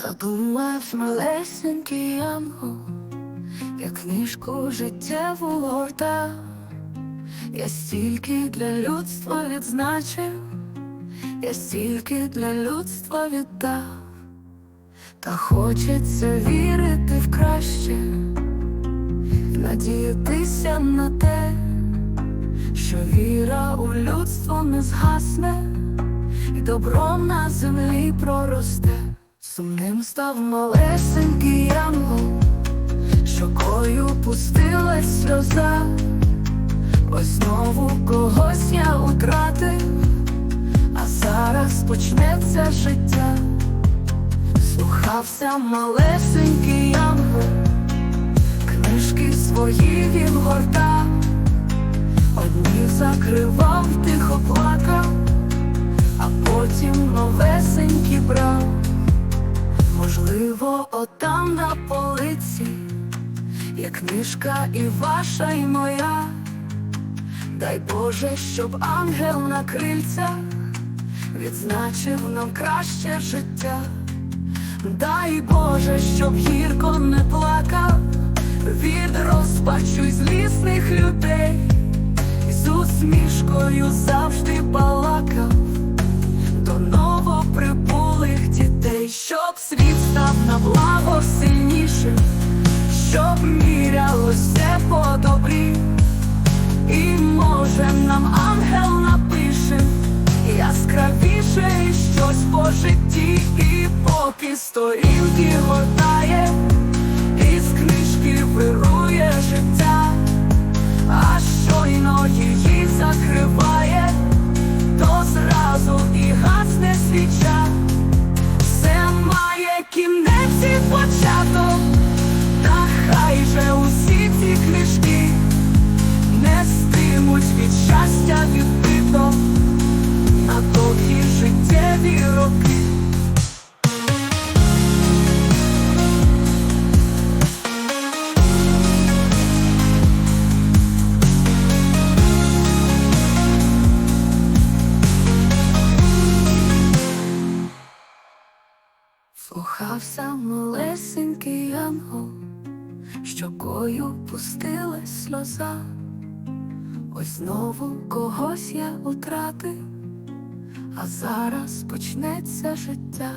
Задумався малесенький янгол, я книжку життєву горта, я стільки для людства відзначив, я стільки для людства віддав, та хочеться вірити в краще, надіятися на те, що віра у людство не згасне, і добром на землі проросте. Сумним став малесенький янгол, щокою пустилась сльоза, ось знову когось я утратив, а зараз почнеться життя. Слухався малесенький янгол, книжки свої він гортав, одні закривав, тихо плакав, а потім новесенькі брав. Можливо, отам на полиці є книжка і ваша, і моя. Дай Боже, щоб ангел на крильцях відзначив нам краще життя. Дай Боже, щоб гірко не плакав від розпачу злісних людей, з усмішкою завжди балакав щоб мірялося по добрі, і може нам ангел напише яскравіше щось по житті, і поки сторінки Слухався малесенький янгол, щокою пустилась сльоза, ось знову когось я утратив, а зараз почнеться життя.